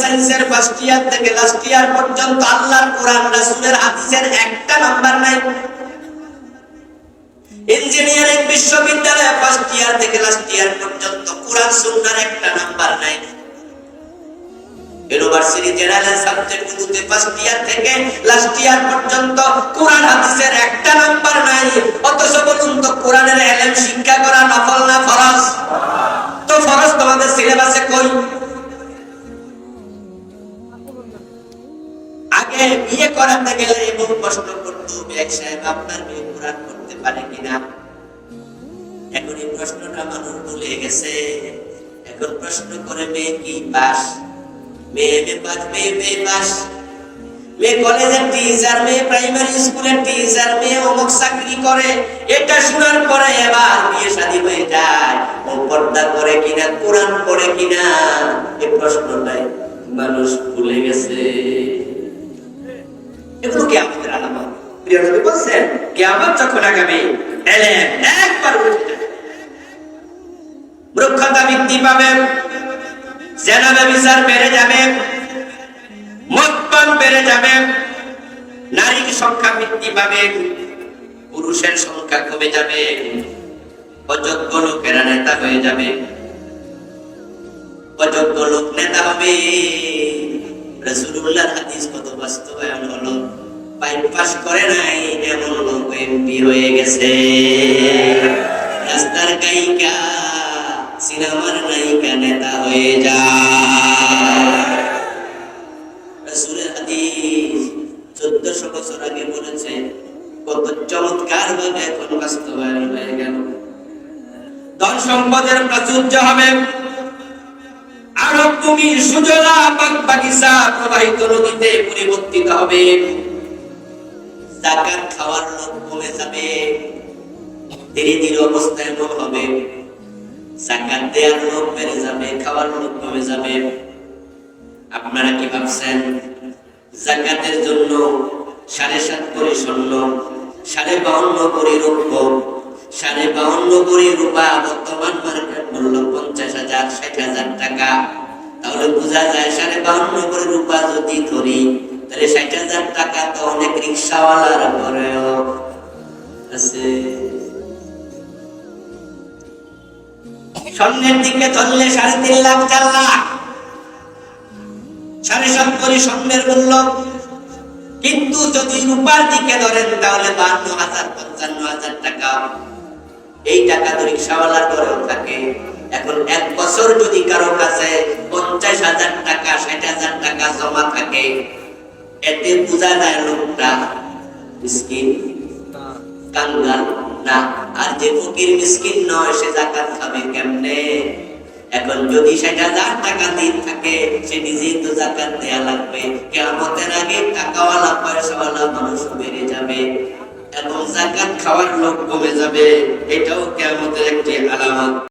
সায়েন্সের first year থেকে last ইয়ার পর্যন্ত আল্লাহর কোরআন, রাসূলের হাদিসের একটা নাম্বার নাই। ইঞ্জিনিয়ারিং বিশ্ববিদ্যালয়ে ফার্স্ট ইয়ার থেকে লাস্ট ইয়ার পর্যন্ত কোরআন সুন্নাহর একটা নাম্বার নাই। ইউনিভার্সিটি জেনারেল সাবজেক্ট গুলোতে ফার্স্ট ইয়ার থেকে লাস্ট ইয়ার পর্যন্ত কোরআন, হাদিসের একটা নাম্বার নাই। অথচ বলুন তো, কোরআনের এলেম শিক্ষা করা নফল না ফরজ? তো ফরজ তোমাদের সিলেবাসে কই? আগে বিয়ে করাতে গেলে এবং প্রশ্ন করতো এক সাহেব আপনার মেয়ে কোরআন করতে পারে কিনা? এখন এই প্রশ্নটা মানুষ ভুলে গেছে। এখন প্রশ্ন করে মেয়ে কি পাস মেয়ে মেয়ে পাস মেয়ে মেয়ে পাস মেয়ে কলেজের টিচার মেয়ে প্রাইমারি স্কুলের টিচার মেয়ে অমুক চাকরি করে। এটা শোনার পরে এবার বিয়ে শাদী হয়ে যায়। ও পর্দা করে কিনা, কোরআন পড়ে কিনা? এই প্রশ্নটাই মানুষ ভুলে গেছে। এগুলো কি আমাদের আলামত প্রিয় নবী বলছেন, কিয়ামত যখন আগামী এলেম একবার উঠে মূর্খতা বৃদ্ধি পাবে জেনাবে বিচার বেড়ে যাবে মদপান বেড়ে যাবে, নারীর সংখ্যা বৃদ্ধি পাবে, পুরুষের সংখ্যা কমে যাবে, অযোগ্য লোকেরা নেতা হয়ে যাবে। অযোগ্য লোক নেতা হবে। রসুল্লাহর হাদিস কত বাস্তবায়ন হলো? বাইপাস করে নাই, এমন লোক এমপি হয়ে গেছে। রাস্তার গায়িকা, সিনেমার নায়িকা নেতা হয়ে যায়। রসুলের হাদিস চোদ্দশো বছর আগে বলেছে, কত চমৎকার ভাবে এখন বাস্তবায়ন হয়ে গেল। ধন সম্পদের প্রাচুর্য হবে। তুমি সুজলা বাগ বাগিচা প্রবাহিত নদীতে পরিবর্তিত হবে। জাকাত খাওয়ার লোক কমে যাবে। ধীরে ধীরে হবে। জাকাত দেওয়ার লোক বেড়ে যাবে, খাওয়ার লোক কমে যাবে। আপনারা কি ভাবছেন? জাকাতের জন্য সাড়ে সাত করে স্বর্ণ, সাড়ে বাউন্ন করে রৌপ্য, সাড়ে বাউন্ন করে রূপা বর্তমান মার্কেট মূল্য পঞ্চাশ হাজার ষাট হাজার টাকা। বোঝা যায়, সাড়ে বাউন্ন করে রূপা যদি ধরি, তাহলে ষাট হাজার টাকা তো অনেক রিক্সাওয়ালার আছে। স্বর্ণের দিকে ধরলে সাড়ে তিন লাখ, চার লাখ, সাড়ে সাত করে স্বর্ণের মূল্য। কিন্তু যদি রূপার দিকে ধরেন, তাহলে বান্ন হাজার, পঞ্চান্ন হাজার টাকা। এই টাকা তো রিক্সাওয়ালার ঘরেও থাকে। এখন এক বছর যদি কারও কাছে পঞ্চাশ হাজার টাকা, ষাট হাজার টাকা জমা থাকে, এতে বোঝা যায় লোকটা মিসকিন, কাঙ্গাল। না, আর যে ফকির মিসকিন নয়, সে জাকাত খাবে কেমনে? এখন যদি ষাট হাজার টাকা দিন থাকে, সে নিজেই তো জাকাত দেয়া লাগবে। কেমতের আগে টাকাওয়ালা, পয়সাওয়ালা মানুষ বেড়ে যাবে এবং জাকাত খাওয়ার লোক কমে যাবে। এটাও কেমতের একটি আলামত।